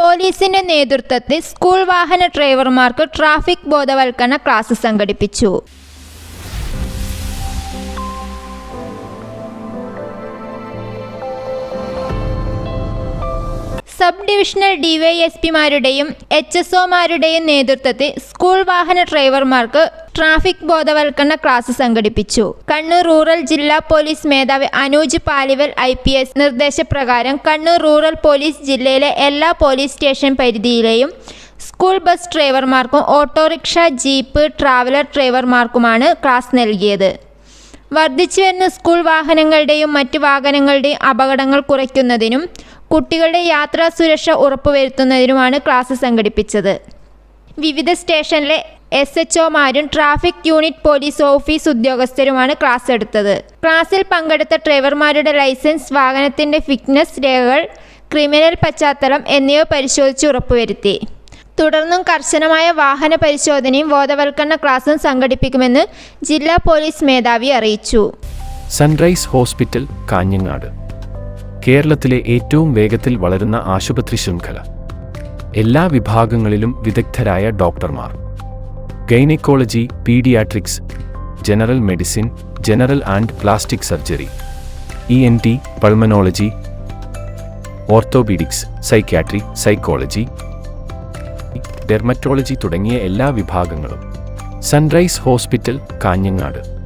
പോലീസിന്റെ നേതൃത്വത്തിൽ സ്കൂൾ വാഹന ഡ്രൈവർമാർക്ക് ട്രാഫിക് ബോധവൽക്കരണ ക്ലാസ് സംഘടിപ്പിച്ചു. സബ് ഡിവിഷണൽ ഡിവൈഎസ്പിമാരുടെയും എച്ച് എസ് ഒമാരുടെയും നേതൃത്വത്തിൽ സ്കൂൾ വാഹന ഡ്രൈവർമാർക്ക് ട്രാഫിക് ബോധവൽക്കരണ ക്ലാസ് സംഘടിപ്പിച്ചു. കണ്ണൂർ റൂറൽ ജില്ലാ പോലീസ് മേധാവി Anuj Paliwal I P S നിർദ്ദേശപ്രകാരം കണ്ണൂർ റൂറൽ പോലീസ് ജില്ലയിലെ എല്ലാ പോലീസ് സ്റ്റേഷൻ പരിധിയിലെയും സ്കൂൾ ബസ് ഡ്രൈവർമാർക്കും ഓട്ടോറിക്ഷ ജീപ്പ് ട്രാവലർ ഡ്രൈവർമാർക്കുമാണ് ക്ലാസ് നൽകിയത്. വർദ്ധിച്ചു വരുന്ന സ്കൂൾ വാഹനങ്ങളുടെയും മറ്റ് വാഹനങ്ങളുടെയും അപകടങ്ങൾ കുറയ്ക്കുന്നതിനും കുട്ടികളുടെ യാത്രാ സുരക്ഷ ഉറപ്പുവരുത്തുന്നതിനുമാണ് ക്ലാസ് സംഘടിപ്പിച്ചത്. വിവിധ സ്റ്റേഷനിലെ എസ് എച്ച് ഒമാരും ട്രാഫിക് യൂണിറ്റ് പോലീസ് ഓഫീസ് ഉദ്യോഗസ്ഥരുമാണ് ക്ലാസ് എടുത്തത്. ക്ലാസ്സിൽ പങ്കെടുത്ത ഡ്രൈവർമാരുടെ ലൈസൻസ് വാഹനത്തിന്റെ ഫിറ്റ്നസ് രേഖകൾ ക്രിമിനൽ പശ്ചാത്തലം എന്നിവ പരിശോധിച്ച് ഉറപ്പുവരുത്തി. തുടർന്നും കർശനമായ വാഹന പരിശോധനയും ബോധവൽക്കരണ ക്ലാസും സംഘടിപ്പിക്കുമെന്ന് ജില്ലാ പോലീസ് മേധാവി അറിയിച്ചു. Sunrise hospital Kanhangad. കേരളത്തിലെ ഏറ്റവും വേഗത്തിൽ വളരുന്ന ആശുപത്രി ശൃംഖല. എല്ലാ വിഭാഗങ്ങളിലും വിദഗ്ധരായ ഡോക്ടർമാർ. Gynaecology paediatrics general medicine general and plastic surgery E N T pulmonology orthopaedics psychiatry psychology dermatology തുടങ്ങിയ എല്ലാ വിഭാഗങ്ങളും. Sunrise hospital Kanhangad.